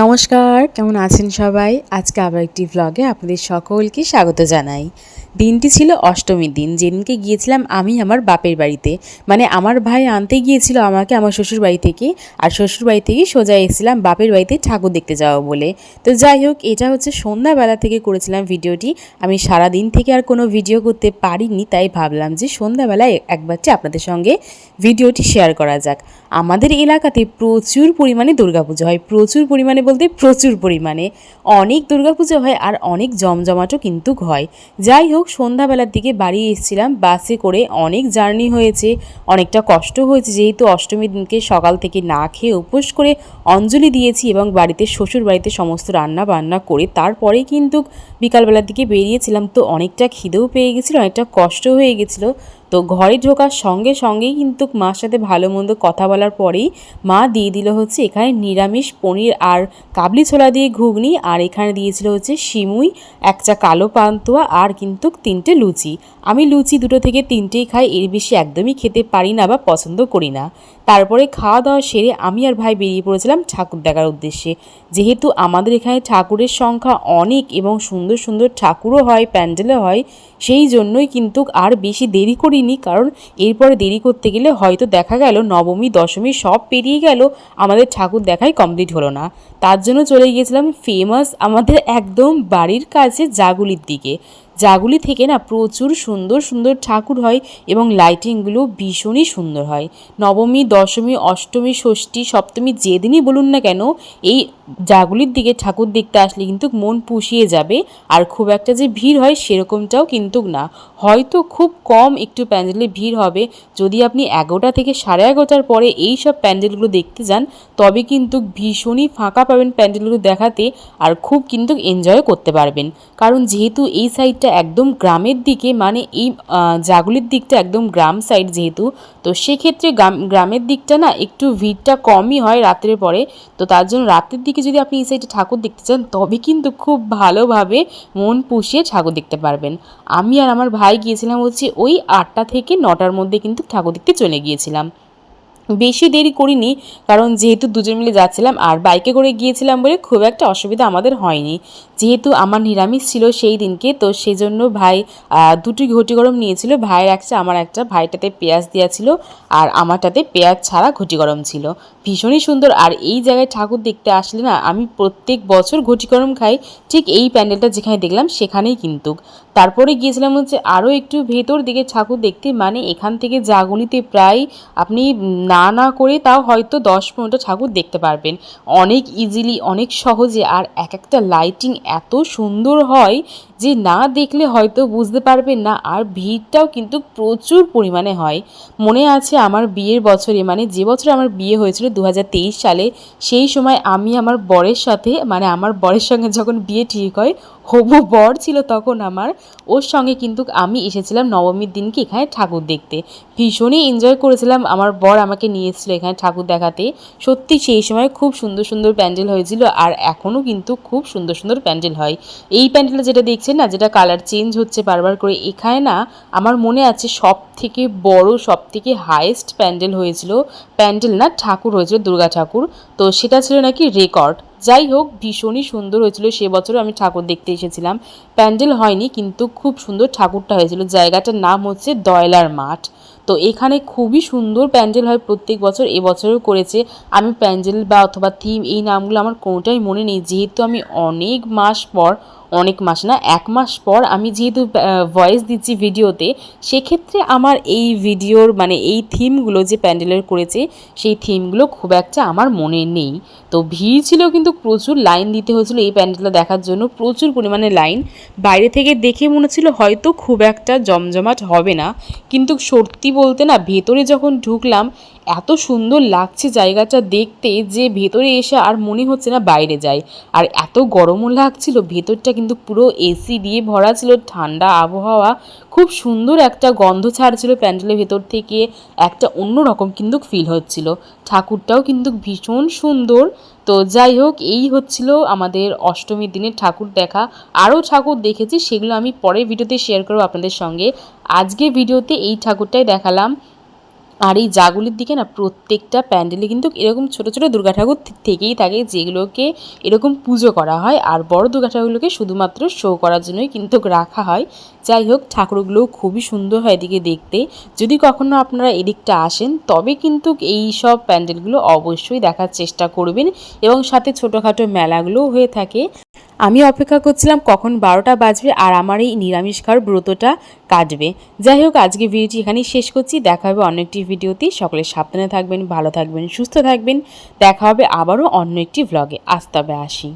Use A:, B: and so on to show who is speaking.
A: নমস্কার, কেমন আছেন সবাই? আজকে আবার একটি ভ্লগে আপনাদের সকলকে স্বাগত জানাই। দিনটি ছিল অষ্টমীর দিন, যেদিনকে গিয়েছিলাম আমি আমার বাপের বাড়িতে। মানে আমার ভাই আনতে গিয়েছিল আমাকে আমার শ্বশুর বাড়ি থেকে, আর শ্বশুর বাড়ি থেকে সোজা এসেছিলাম বাপের বাড়িতে ঠাকুর দেখতে যাওয়া বলে। তো যাই হোক, এটা হচ্ছে সন্ধ্যাবেলা থেকে করেছিলাম ভিডিওটি। আমি সারা দিন থেকে আর কোনো ভিডিও করতে পারিনি, তাই ভাবলাম যে সন্ধ্যাবেলায় একবারটি আপনাদের সঙ্গে ভিডিওটি শেয়ার করা যাক। আমাদের এলাকাতে প্রচুর পরিমাণে দুর্গাপুজো হয়। প্রচুর পরিমাণে বলতে প্রচুর পরিমাণে। অনেক দুর্গাপুজো হয় আর অনেক জমজমাটও কিন্তু হয়। যাই হোক, সন্ধ্যাবেলার দিকে বাড়ি এসেছিলাম, বাসে করে অনেক জার্নি হয়েছে, অনেকটা কষ্ট হয়েছে। যেহেতু অষ্টমীর দিনকে সকাল থেকে না খেয়ে উপোস করে অঞ্জলি দিয়েছি এবং বাড়িতে শ্বশুর বাড়িতে সমস্ত রান্না বান্না করে তারপরে কিন্তু বিকালবেলার দিকে বেরিয়েছিলাম, তো অনেকটা খিদেও পেয়ে গেছিল, অনেকটা কষ্ট হয়ে গেছিল। তো ঘরে ঢোকার সঙ্গে সঙ্গেই কিন্তু মার সাথে ভালো মন্দ কথা বলার পরেই মা দিয়ে দিল হচ্ছে এখানে নিরামিষ পনির আর কাবলি ছোলা দিয়ে ঘুগনি আর এখানে দিয়েছিল হচ্ছে সিমুই একটা কালো পান্তুয়া আর কিন্তু তিনটে লুচি। আমি লুচি দুটো থেকে তিনটেই খাই, এর বেশি একদমই খেতে পারি না বা পছন্দ করি না। তারপরে খাওয়া দাওয়া সেরে আমি আর ভাই বেরিয়ে পড়েছিলাম ঠাকুর দেখার উদ্দেশ্যে। যেহেতু আমাদের এখানে ঠাকুরের সংখ্যা অনেক এবং সুন্দর সুন্দর ঠাকুরও হয়, প্যান্ডেলও হয়, সেই জন্যই কিন্তু আর বেশি দেরি করিনি কারণ এরপরে দেরি করতে গেলে হয়তো দেখা গেল নবমী, দশমী সব পেরিয়ে গেল, আমাদের ঠাকুর দেখাই কমপ্লিট হলো না। তার জন্য চলে গিয়েছিলাম ফেমাস আমাদের একদম বাড়ির কাছে জাগুলির দিকে। জাগুলি থেকে না প্রচুর সুন্দর সুন্দর ঠাকুর হয় এবং লাইটিংগুলো ভীষণই সুন্দর হয়। নবমী, দশমী, অষ্টমী, ষষ্ঠী, সপ্তমী যেদিনই বলুন না কেন, এই জাগুলির দিকে ঠাকুর দেখতে আসলে কিন্তু মন পুষিয়ে যাবে আর খুব একটা যে ভিড় হয় সেরকমটাও কিন্তু না। হয়তো খুব কম একটু প্যান্ডেলে ভিড় হবে। যদি আপনি এগারোটা থেকে সাড়ে এগারোটার পরে এই সব প্যান্ডেলগুলো দেখতে যান, তবে কিন্তু ভীষণই ফাঁকা পাবেন প্যান্ডেলগুলো দেখাতে আর খুব কিন্তু এনজয় করতে পারবেন। কারণ যেহেতু এই সাইডটা একদম গ্রামের দিকে মানে এই জাগুলির দিকটা একদম গ্রাম সাইড যেহেতু, তো সেক্ষেত্রে গ্রাম, গ্রামের দিকটা না একটু ভিড়টা কমই হয় রাত্রের পরে। তো তার জন্য রাতের দিকে যদি আপনি এই সাইডে ঠাকুর দেখতে চান, তবে কিন্তু খুব ভালোভাবে মন পুষিয়ে ঠাকুর দেখতে পারবেন। আমি আর আমার ভাই গিয়েছিলাম হচ্ছে ওই আটটা থেকে নটার মধ্যে কিন্তু ঠাকুর দেখতে চলে গিয়েছিলাম। বেশি দেরি করিনি, কারণ যেহেতু দুজন মিলে যাচ্ছিলাম আর বাইকে করে গিয়েছিলাম বলে খুব একটা অসুবিধা আমাদের হয়নি। যেহেতু আমার নিরামিষ ছিল সেই দিনকে, তো সেই জন্য ভাই দুটি ঘটি গরম নিয়েছিল। ভাইয়ের একটা, আমার একটা। ভাইটাতে পেঁয়াজ দেওয়া ছিল আর আমারটাতে পেঁয়াজ ছাড়া ঘটি গরম ছিল। ভীষণই সুন্দর। আর এই জায়গায় ঠাকুর দেখতে আসলে না, আমি প্রত্যেক বছর ঘটি গরম খাই। ঠিক এই প্যান্ডেলটা যেখানে দেখলাম সেখানেই কিন্তু। তারপরে গিয়েছিলাম হচ্ছে আরও একটু ভেতর দিকে ঠাকুর দেখতে। মানে এখান থেকে জাগুলিতে প্রায় আপনি না না করে তাও হয়তো দশ পনেরোটা ঠাকুর দেখতে পারবেন। অনেক ইজিলি অনেক সহজে আর এক একটা লাইটিং এত সুন্দর হয় যে না দেখলে হয়তো বুঝতে পারবেন না আর ভিড়টাও কিন্তু প্রচুর পরিমাণে হয়। মনে আছে আমার বিয়ের বছরে মানে যে বছরে আমার বিয়ে হয়েছিল দু হাজার তেইশ সালে, সেই সময় আমি আমার বরের সাথে মানে আমার বরের সঙ্গে যখন বিয়ে ঠিক হয়, হবু বর ছিল তখন আমার, ওর সঙ্গে কিন্তু আমি এসেছিলাম নবমীর দিনকে এখানে ঠাকুর দেখতে। ভীষণই এনজয় করেছিলাম, আমার বর আমাকে নিয়ে এসেছিল এখানে ঠাকুর দেখাতে। সত্যি সেই সময় খুব সুন্দর সুন্দর প্যান্ডেল হয়েছিল আর এখনও কিন্তু খুব সুন্দর সুন্দর প্যান্ডেল হয়। এই প্যান্ডেলটা যেটা দেখছেন না, যেটা কালার চেঞ্জ হচ্ছে বারবার করে, এখানে না আমার মনে আছে সব থেকে বড় সব থেকে হায়েস্ট প্যান্ডেল হয়েছিল, প্যান্ডেল না ঠাকুর হয়েছিল, দুর্গা ঠাকুর। তো সেটা ছিল নাকি রেকর্ড যাই হোক, ভীষণই সুন্দর হয়েছিল, সে বছর আমি ঠাকুর দেখতে এসেছিলাম। প্যান্ডেল হয়নি, কিন্তু খুব সুন্দর ঠাকুরটা হয়েছিল। জায়গাটার নাম হচ্ছে দয়লার মাঠ। তো এখানে খুবই সুন্দর প্যান্ডেল হয় প্রত্যেক বছর, এবছরও করেছে। আমি প্যান্ডেল বা অথবা থিম এই নামগুলো আমার কোনোটাই মনে নেই। যেহেতু আমি অনেক মাস পর অনেক মাস না, এক মাস পর আমি যেহেতু ভয়েস দিচ্ছি ভিডিওতে, সেক্ষেত্রে আমার এই ভিডিওর মানে এই থিমগুলো যে প্যান্ডেলের করেছে, সেই থিমগুলো খুব একটা আমার মনে নেই। তো ভিড় ছিল কিন্তু প্রচুর, লাইন দিতে হয়েছিল এই প্যান্ডেলটা দেখার জন্য, প্রচুর পরিমাণে লাইন। বাইরে থেকে দেখে মনে ছিল হয়তো খুব একটা জমজমাট হবে না, কিন্তু সত্যি বলতে না, ভেতরে যখন ঢুকলাম এত সুন্দর লাগছে জায়গাটা দেখতে যে ভেতরে এসে আর মনে হচ্ছে না বাইরে যাই আর এত গরমও লাগছিল, ভেতরটা কিন্তু পুরো এসি দিয়ে ভরা ছিল, ঠান্ডা আবহাওয়া। খুব সুন্দর একটা গন্ধ ছাড়ছিল প্যান্ডেলের ভেতর থেকে, একটা অন্যরকম কিন্তু ফিল হচ্ছিল। ঠাকুরটাও কিন্তু ভীষণ সুন্দর। তো যাই হোক, এই হচ্ছিল আমাদের অষ্টমীর দিনে ঠাকুর দেখা। আরও ঠাকুর দেখেছি, সেগুলো আমি পরের ভিডিওতে শেয়ার করব আপনাদের সঙ্গে। আজকে ভিডিওতে এই ঠাকুরটাই দেখালাম। আর এই জাগুলির দিকে না প্রত্যেকটা প্যান্ডেলে কিন্তু এরকম ছোট ছোট দুর্গা ঠাকুর থেকেই থাকে যেগুলোকে এরকম পুজো করা হয়। আর বড় দুর্গা ঠাকুরগুলোকে শুধুমাত্র শো করার জন্যই কিন্তু রাখা হয়। যাই হোক, ঠাকুরগুলোও খুবই সুন্দর হয় এদিকে দেখতে। যদি কখনো আপনারা এদিকটা আসেন, তবে কিন্তু এই সব প্যান্ডেলগুলো অবশ্যই দেখার চেষ্টা করবেন। এবং সাথে ছোটোখাটো মেলাগুলোও হয়ে থাকে। আমি অপেক্ষা করছিলাম কখন বারোটা বাজবে আর আমার এই নিরামিষ খাওয়ার ব্রতটা কাটবে। যাই হোক আজকে ভিডিওটি এখানেই শেষ করছি। দেখা হবে অন্য একটি ভিডিওতেই সকলে সাবধানে থাকবেন, ভালো থাকবেন, সুস্থ থাকবেন। দেখা হবে আবারও অন্য একটি ব্লগে আজ তবে আসি।